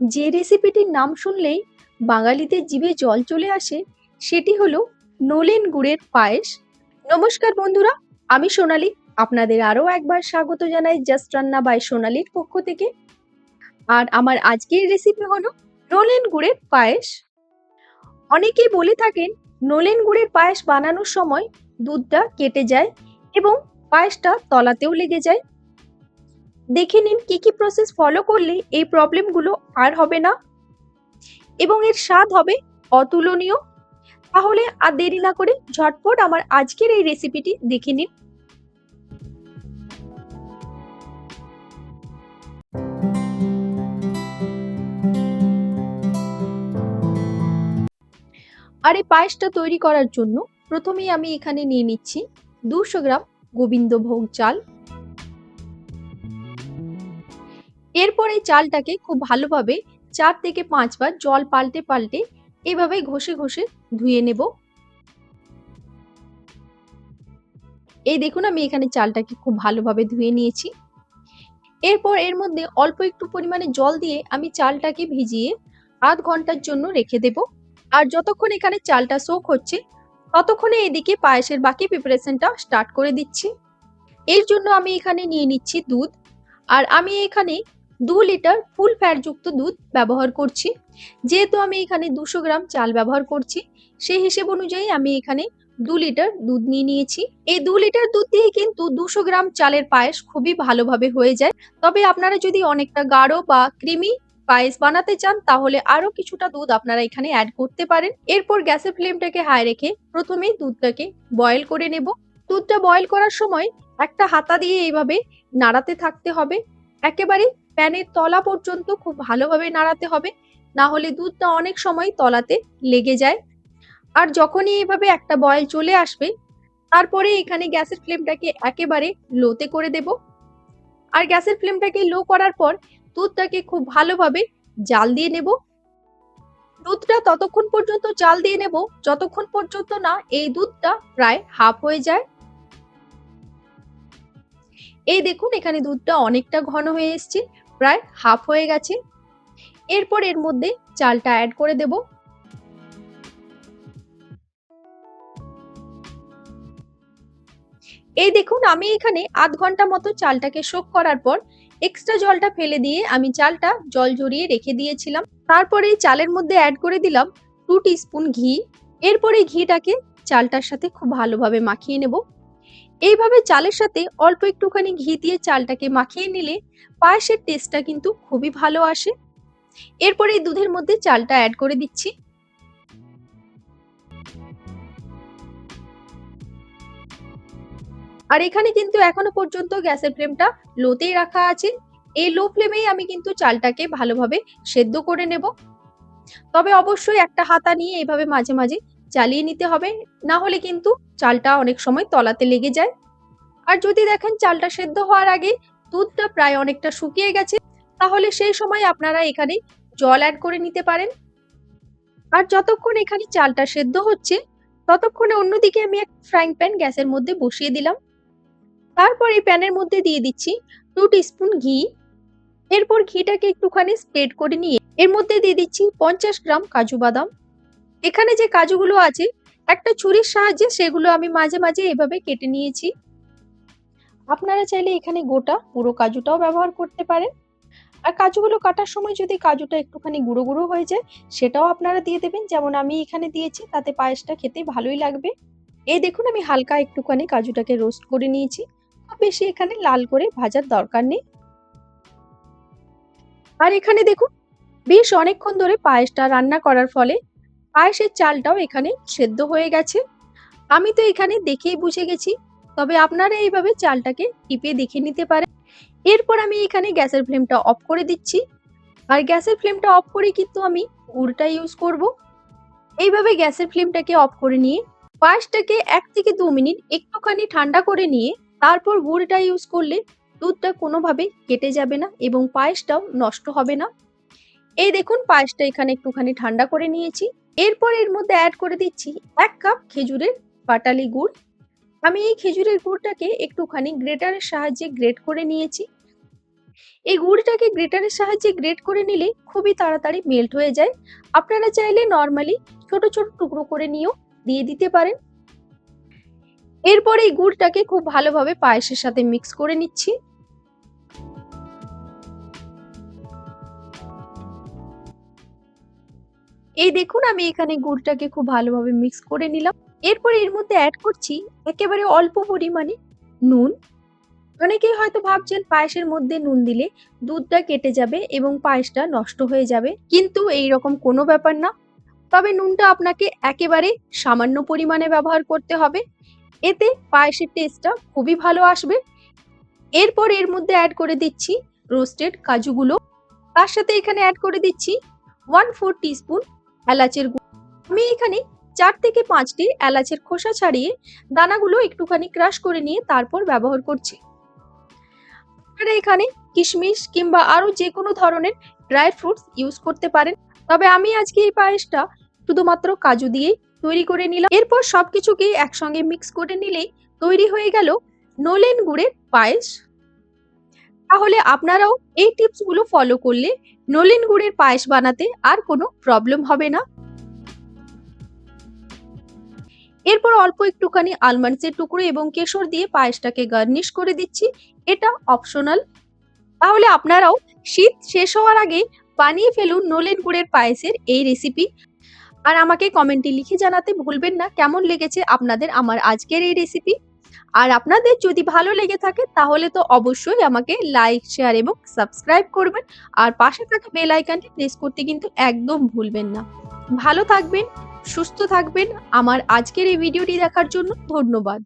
যে রেসিপিটির নাম শুনলেই বাঙালিদের জিভে জল চলে আসে, সেটি হলো নলেন গুড়ের পায়েস। নমস্কার বন্ধুরা, আমি সোনালি। আপনাদের আরও একবার স্বাগত জানাই জাস্ট রান্না বাই সোনালির পক্ষ থেকে। আর আমার আজকের রেসিপি হলো নলেন গুড়ের পায়েস। অনেকেই বলে থাকেন, নলেন গুড়ের পায়েস বানানোর সময় দুধটা কেটে যায় এবং পায়েসটা তলাতেও লেগে যায়। দেখে নিন কি কি প্রসেস ফলো করলে এই প্রবলেমগুলো আর হবে না। এবং এর স্বাদ হবে অতুলনীয়। তাহলে আর দেরি না করে ঝটপট আমার আজকের এই রেসিপিটি দেখে নিন। আর এই পায়েসটা তৈরি করার জন্য প্রথমেই আমি এখানে নিয়ে নিচ্ছি দুশো গ্রাম গোবিন্দভোগ চাল। এরপর এই চালটাকে খুব ভালোভাবে চার থেকে পাঁচবার জল পাল্টে পাল্টে এভাবে ঘষে ঘষে ধুয়ে নেব। এই দেখুন আমি এখানে চালটাকে খুব ভালোভাবে ধুয়ে নিয়েছি। এরপর এর মধ্যে অল্প একটু পরিমাণে জল দিয়ে আমি চালটাকে ভিজিয়ে আধ ঘণ্টার জন্য রেখে দেব। আর যতক্ষণ এখানে চালটা সোক হচ্ছে, ততক্ষণে এদিকে পায়েসের বাকি প্রিপারেশনটা স্টার্ট করে দিচ্ছি। এর জন্য আমি এখানে নিয়ে নিচ্ছি দুধ। আর আমি এখানে দু লিটার ফুল ফ্যাটযুক্ত দুধ ব্যবহার করছি। যেহেতু আমি এখানে দুশো গ্রাম চাল ব্যবহার করছি, সেই হিসেব অনুযায়ী আমি এখানে দু লিটার দুধ নিয়ে নিয়েছি। এই দু লিটার দুধ দিয়ে কিন্তু দুশো গ্রাম চালের পায়েস খুবই ভালোভাবে হয়ে যায়। তবে আপনারা যদি অনেকটা গাঢ় বা ক্রিমি পায়েস বানাতে চান, তাহলে আরও কিছুটা দুধ আপনারা এখানে অ্যাড করতে পারেন। এরপর গ্যাসের ফ্লেমটাকে হাই রেখে প্রথমেই দুধটাকে বয়েল করে নেব। দুধটা বয়েল করার সময় একটা হাতা দিয়ে এইভাবে নাড়াতে থাকতে হবে। একেবারে প্যানের তলা পর্যন্ত খুব ভালোভাবে নাড়াতে হবে। না হলে দুধটা অনেক সময় তলাতে লেগে যায়। আর যখনই এইভাবে একটা বয়েল চলে আসবে, তারপরে এখানে গ্যাসের ফ্লেমটাকে একেবারে লোতে করে দেব। আর গ্যাসের ফ্লেমটাকে লো করার পর দুধটাকে খুব ভালোভাবে জাল দিয়ে নেব। দুধটা ততক্ষণ পর্যন্ত জাল দিয়ে নেব, যতক্ষণ পর্যন্ত না এই দুধটা প্রায় হাফ হয়ে যায়। এই দেখুন এখানে দুধটা অনেকটা ঘন হয়ে এসছে। প্রায় হাফ হয়ে গেছে। এরপর এর মধ্যে চালটা অ্যাড করে দেব। এই দেখুন, আমি এখানে আধ ঘণ্টা মতো চালটাকে শোক করার পর এক্সট্রা জলটা ফেলে দিয়ে আমি চালটা জল জড়িয়ে রেখে দিয়েছিলাম। তারপরে চালের মধ্যে অ্যাড করে দিলাম টু স্পুন ঘি। এরপরে ঘিটাকে চালটার সাথে খুব ভালোভাবে মাখিয়ে নেব। এইভাবে চালের সাথে অল্প একটুখানি ঘি দিয়ে চালটাকে মাখিয়ে নিলে পায়েসের টেস্টটা কিন্তু খুবই ভালো আসে। এরপরে এই দুধের মধ্যে চালটা অ্যাড করে দিচ্ছি। আর এখানে কিন্তু এখনও পর্যন্ত গ্যাসের ফ্লেমটা লোতেই রাখা আছে। এই লো ফ্লেমেই আমি কিন্তু চালটাকে ভালোভাবে সেদ্ধ করে নেব। তবে অবশ্যই একটা হাতা নিয়ে এইভাবে মাঝে মাঝে চালিয়ে নিতে হবে। না হলে কিন্তু চালটা অনেক সময় তলাতে লেগে যায়। আর যদি দেখেন চালটা সেদ্ধ হওয়ার আগে দুধটা প্রায় অনেকটা শুকিয়ে গেছে, তাহলে সেই সময় আপনারা এখানে জল অ্যাড করে নিতে পারেন। আর যতক্ষণ এখানে চালটা সেদ্ধ হচ্ছে, ততক্ষণে অন্যদিকে আমি এক ফ্রাইং প্যান গ্যাসের মধ্যে বসিয়ে দিলাম। তারপর এই প্যানের মধ্যে দিয়ে দিচ্ছি টু স্পুন ঘি। এরপর ঘিটাকে একটুখানি স্প্রেড করে নিয়ে এর মধ্যে দিয়ে দিচ্ছি পঞ্চাশ গ্রাম কাজু বাদাম। এখানে যে কাজুগুলো আছে, একটা ছুরির সাহায্যে সেগুলো আমি মাঝে মাঝে এভাবে কেটে নিয়েছি। আপনারা চাইলে এখানে গোটা পুরো কাজুটাও ব্যবহার করতে পারেন। আর কাজুগুলো কাটার সময় যদি কাজুটা একটুখানি গুঁড়ো গুঁড়ো হয়ে যায়, সেটাও আপনারা দিয়ে দেবেন। যেমন আমি এখানে দিয়েছি, তাতে পায়েসটা খেতে ভালোই লাগবে। এই দেখুন, আমি হালকা একটুখানি কাজুটাকে রোস্ট করে নিয়েছি। খুব বেশি এখানে লাল করে ভাজার দরকার নেই। আর এখানে দেখুন, বেশ অনেকক্ষণ ধরে পায়েসটা রান্না করার ফলে পায়েসের চালটাও এখানে সেদ্ধ হয়ে গেছে। আমি তো এখানে দেখেই বুঝে গেছি, তবে আপনারা এইভাবে চালটাকে টিপে দেখে নিতে পারেন। এরপর আমি এখানে গ্যাসের ফ্লেমটা অফ করে দিচ্ছি। আর গ্যাসের ফ্লেমটা অফ করে কিন্তু আমি গুড়টা ইউজ করব। এইভাবে গ্যাসের ফ্লেমটাকে অফ করে নিয়ে পায়েসটাকে এক থেকে দু মিনিট একটুখানি ঠান্ডা করে নিয়ে, তারপর গুড়টা ইউজ করলে দুধটা কোনোভাবে কেটে যাবে না এবং পায়েসটাও নষ্ট হবে না। এই দেখুন, পায়েসটা এখানে একটুখানি ঠান্ডা করে নিয়েছি। এরপর এর মধ্যে অ্যাড করে দিচ্ছি এক কাপ খেজুরের পাটালি গুড়। আমি এই খেজুরের গুড়টাকে একটুখানি গ্রেটারের সাহায্যে গ্রেট করে নিয়েছি। এই গুড়টাকে গ্রেটারের সাহায্যে গ্রেট করে নিলে খুবই তাড়াতাড়ি মেল্ট হয়ে যায়। আপনারা চাইলে নর্মালি ছোট ছোট টুকরো করে নিয়েও দিয়ে দিতে পারেন। এরপর এই গুড়টাকে খুব ভালোভাবে পায়েসের সাথে মিক্স করে নিচ্ছি। এই দেখুন, আমি এখানে গুড়টাকে খুব ভালোভাবে মিক্স করে নিলাম। এরপর এর মধ্যে অ্যাড করছি একেবারে অল্প পরিমাণে নুন। অনেকেই হয়তো ভাবছেন পায়েসের মধ্যে নুন দিলে দুধটা কেটে যাবে এবং পায়েসটা নষ্ট হয়ে যাবে, কিন্তু এই রকম কোনো ব্যাপার না। তবে নুনটা আপনাকে একেবারে সামান্য পরিমাণে ব্যবহার করতে হবে। এতে পায়েসের টেস্টটা খুবই ভালো আসবে। এরপর এর মধ্যে অ্যাড করে দিচ্ছি রোস্টেড কাজুগুলো। তার সাথে এখানে অ্যাড করে দিচ্ছি ওয়ান ফোর টিস্পুন এলাচের আমি এখানে চার থেকে পাঁচটি এলাচের খোসা ছাড়িয়ে দানাগুলো একটুখানি ক্রাশ করে নিয়ে তারপর ব্যবহার করছি। আপনারা এখানে কিশমিশ কিংবা আরও যে কোনো ধরনের ড্রাই ফ্রুটস ইউজ করতে পারেন। তবে আমি আজকে এই পায়েসটা শুধুমাত্র কাজু দিয়েই তৈরি করে নিলাম। এরপর সবকিছুকে একসঙ্গে মিক্স করে নিলেই তৈরি হয়ে গেল নলেন গুড়ের পায়েস। তাহলে আপনারাও এই টিপসগুলো ফলো করলে নলেন গুড়ের পায়েস বানাতে আর কোনো প্রবলেম হবে না। এরপর অল্প একটুখানি আলমন্ডসের টুকরো এবং কেশর দিয়ে পায়েসটাকে গার্নিশ করে দিচ্ছি। এটা অপশনাল তাহলে আপনারাও শীত শেষ হওয়ার আগে বানিয়ে ফেলুন নলেন গুড়ের পায়েসের এই রেসিপি আর আমাকে কমেন্টে লিখে জানাতে ভুলবেন না। কেমন লেগেছে আপনাদের আমার আজকের এই রেসিপি আর আপনাদের যদি ভালো লেগে থাকে, তাহলে তো অবশ্যই আমাকে লাইক শেয়ার এবং সাবস্ক্রাইব করবেন। আর পাশে থাকা বেল আইকনটি প্রেস করতে কিন্তু একদম ভুলবেন না। ভালো থাকবেন, সুস্থ থাকবেন। আমার আজকের এই ভিডিওটি দেখার জন্য ধন্যবাদ।